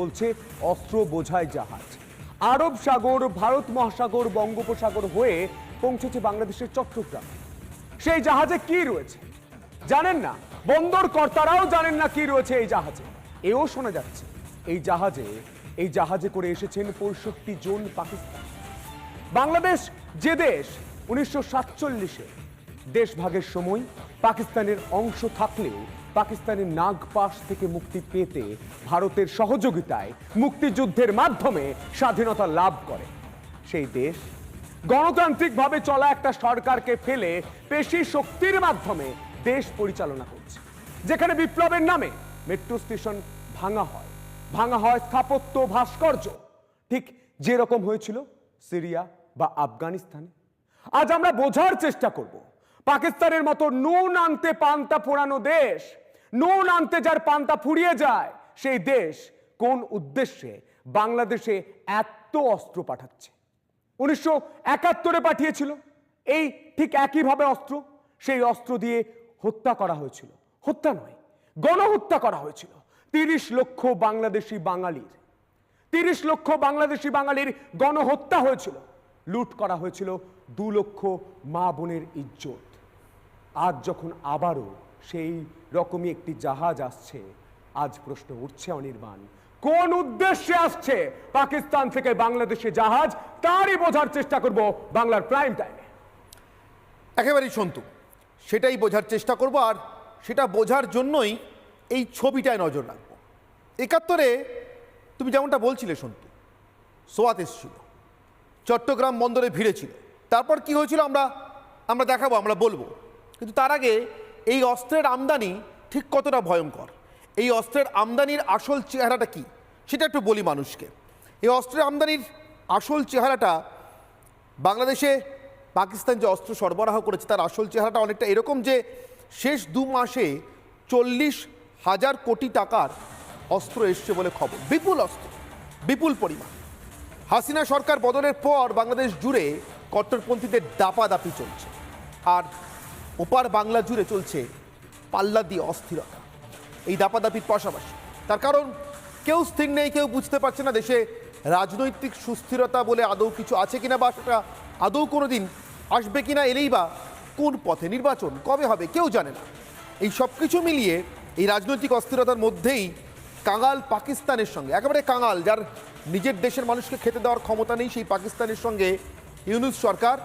বলছে, অস্ত্র বোঝাই জাহাজ। আরব সাগর, ভারত মহাসাগর, বঙ্গোপসাগর হয়ে পৌঁছেছে বাংলাদেশের চট্টগ্রাম। সেই জাহাজে কি রয়েছে? জানেন না? বন্দর কর্তারাও জানেন না কি রয়েছে এই জাহাজে। এও শোনা যাচ্ছে, এই জাহাজে এই জাহাজে করে এসেছেন পঁয়ষট্টি জন পাকিস্তান। বাংলাদেশ যে দেশ, উনিশশো সাতচল্লিশে দেশভাগের সময় পাকিস্তানের অংশ থাকলেও পাকিস্তানের নাগপাশ থেকে মুক্তি পেতে ভারতের সহযোগিতায় মুক্তিযুদ্ধের মাধ্যমে স্বাধীনতা লাভ করে। সেই দেশ গণতান্ত্রিকভাবে চলা একটা সরকারকে ফেলে পেশি শক্তির মাধ্যমে দেশ পরিচালনা করছে। যেখানে বিপ্লবের নামে মেট্রো স্টেশন ভাঙা হয়। ভাঙা হয় স্থাপত্য ভাস্কর্য। ঠিক যেরকম হয়েছিল সিরিয়া বা আফগানিস্তানে। আজ আমরা বোঝার চেষ্টা করব পাকিস্তানের মতো নুন আনতে পান্তা পোড়ানো দেশ, নুন আনতে যার পান্তা ফুরিয়ে যায়, সেই দেশ কোন উদ্দেশ্যে বাংলাদেশে এত অস্ত্র পাঠাচ্ছে? উনিশশো একাত্তরে পাঠিয়েছিল, এই ঠিক একইভাবে অস্ত্র, সেই অস্ত্র দিয়ে হত্যা করা হয়েছিল। হত্যা নয়, গণহত্যা করা হয়েছিল। তিরিশ লক্ষ বাংলাদেশি বাঙালির, তিরিশ লক্ষ বাংলাদেশি বাঙালির গণহত্যা হয়েছিল। লুট করা হয়েছিল দু লক্ষ মা বোনের ইজ্জত। আজ যখন আবারও সেই রকমই একটি জাহাজ আসছে, আজ প্রশ্ন উঠছে অনির্বাণ, কোন উদ্দেশ্যে আসছে পাকিস্তান থেকে বাংলাদেশে জাহাজ? তারই বোঝার চেষ্টা করব বাংলার প্রাইম টাইমে একেবারেই সন্তু, সেটাই বোঝার চেষ্টা করব আর সেটা বোঝার জন্যই এই ছবিটায় নজর রাখব। একাত্তরে তুমি যেমনটা বলছিলে সন্তু, সোয়াত এসছিল, চট্টগ্রাম বন্দরে ভিড়ে ছিল তারপর কি হয়েছিল আমরা আমরা দেখাবো, আমরা বলব। কিন্তু তার আগে এই অস্ত্রের আমদানি ঠিক কতটা ভয়ঙ্কর? এই অস্ত্রের আমদানির আসল চেহারাটা কি? সেটা একটু বলি মানুষকে। এই অস্ত্রের আমদানির আসল চেহারাটা বাংলাদেশে পাকিস্তান যে অস্ত্র সরবরাহ করেছে, তার আসল চেহারাটা অনেকটা এরকম যে শেষ দু মাসে চল্লিশ হাজার কোটি টাকার অস্ত্র এসছে বলে খবর। বিপুল অস্ত্র, বিপুল পরিমাণ। হাসিনা সরকার বদলের পর বাংলাদেশ জুড়ে কট্টরপন্থীদের দাপাদাপি চলছে। আর ওপার বাংলা জুড়ে চলছে পাল্লা দিয়ে অস্থিরতা। এই দাপাদাপির পাশাপাশি, তার কারণ কেউ স্থির নেই, কেউ বুঝতে পারছে না দেশে রাজনৈতিক সুস্থিরতা বলে আদৌ কিছু আছে কিনা বা সেটা আদৌ কোনো দিন আসবে কিনা এলেই বা কোন পথে নির্বাচন, কবে হবে কেউ জানে না। এই সব কিছু মিলিয়ে এই রাজনৈতিক অস্থিরতার মধ্যেই কাঙাল পাকিস্তানের সঙ্গে, একেবারে কাঙাল, যার নিজের দেশের মানুষকে খেতে দেওয়ার ক্ষমতা নেই, সেই পাকিস্তানের সঙ্গে ইউনুস সরকার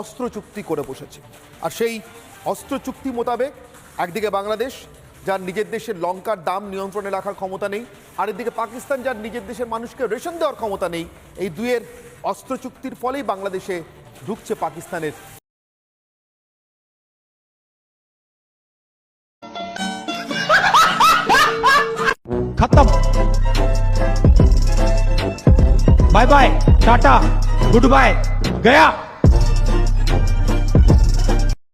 অস্ত্র চুক্তি করে বসেছে। আর সেই অস্ত্র চুক্তি মোতাবেক একদিকে বাংলাদেশ, যার নিজের দেশের লঙ্কার দাম নিয়ন্ত্রণে রাখার ক্ষমতা নেই, আরেকদিকে পাকিস্তান, যার নিজের দেশের মানুষকে রেশন দেওয়ার ক্ষমতা নেই। এই দুয়ের অস্ত্র চুক্তির ফলেই বাংলাদেশে ঢুকছে পাকিস্তানের খতম। Bye bye, tata, goodbye, Gaya.